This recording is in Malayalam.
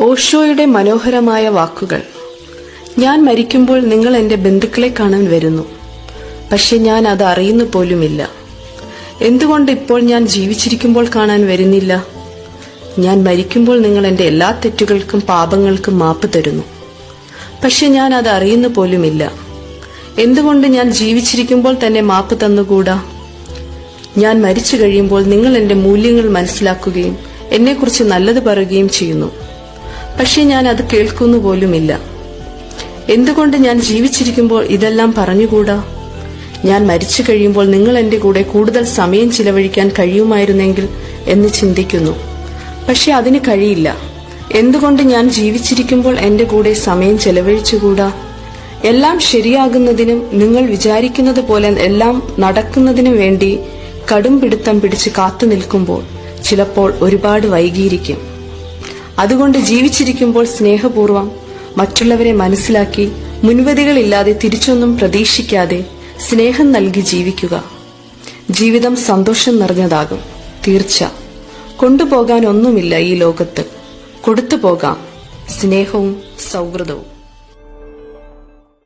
ഓഷോയുടെ മനോഹരമായ വാക്കുകൾ. ഞാൻ മരിക്കുമ്പോൾ നിങ്ങൾ എന്റെ ബന്ധുക്കളെ കാണാൻ വരുന്നു. പക്ഷെ ഞാൻ അത് അറിയുന്നു പോലുമില്ല. എന്തുകൊണ്ട് ഇപ്പോൾ ഞാൻ ജീവിച്ചിരിക്കുമ്പോൾ കാണാൻ വരുന്നില്ല? ഞാൻ മരിക്കുമ്പോൾ നിങ്ങൾ എന്റെ എല്ലാ തെറ്റുകൾക്കും പാപങ്ങൾക്കും മാപ്പ് തരുന്നു. പക്ഷെ ഞാൻ അത് അറിയുന്നു പോലുമില്ല. എന്തുകൊണ്ട് ഞാൻ ജീവിച്ചിരിക്കുമ്പോൾ തന്നെ മാപ്പ് തന്നുകൂടാ? ഞാൻ മരിച്ചു കഴിയുമ്പോൾ നിങ്ങൾ എന്റെ മൂല്യങ്ങൾ മനസ്സിലാക്കുകയും എന്നെക്കുറിച്ച് നല്ലത് പറയുകയും ചെയ്യുന്നു. പക്ഷെ ഞാൻ അത് കേൾക്കുന്നു പോലുമില്ല എന്തുകൊണ്ട് ഞാൻ ജീവിച്ചിരിക്കുമ്പോൾ ഇതെല്ലാം പറഞ്ഞുകൂടാ? ഞാൻ മരിച്ചു കഴിയുമ്പോൾ നിങ്ങൾ എന്റെ കൂടെ കൂടുതൽ സമയം ചിലവഴിക്കാൻ കഴിയുമായിരുന്നെങ്കിൽ എന്ന് ചിന്തിക്കുന്നു. പക്ഷെ അതിന് കഴിയില്ല. എന്തുകൊണ്ട് ഞാൻ ജീവിച്ചിരിക്കുമ്പോൾ എന്റെ കൂടെ സമയം ചെലവഴിച്ചുകൂടാ? എല്ലാം ശരിയാകുന്നതിനും നിങ്ങൾ വിചാരിക്കുന്നത് പോലെ എല്ലാം നടക്കുന്നതിനും വേണ്ടി കടും പിടുത്തം പിടിച്ച് കാത്തു നിൽക്കുമ്പോൾ ചിലപ്പോൾ ഒരുപാട് വൈകിയിരിക്കും. അതുകൊണ്ട് ജീവിച്ചിരിക്കുമ്പോൾ സ്നേഹപൂർവം മറ്റുള്ളവരെ മനസ്സിലാക്കി മുൻവിധികളില്ലാതെ തിരിച്ചൊന്നും പ്രതീക്ഷിക്കാതെ സ്നേഹം നൽകി ജീവിക്കുക. ജീവിതം സന്തോഷം നിറഞ്ഞതാകും. തീർച്ച. കൊണ്ടുപോകാൻ ഒന്നുമില്ല ഈ ലോകത്ത്. കൊടുത്തു പോകാം. സ്നേഹവും സൗഹൃദവും.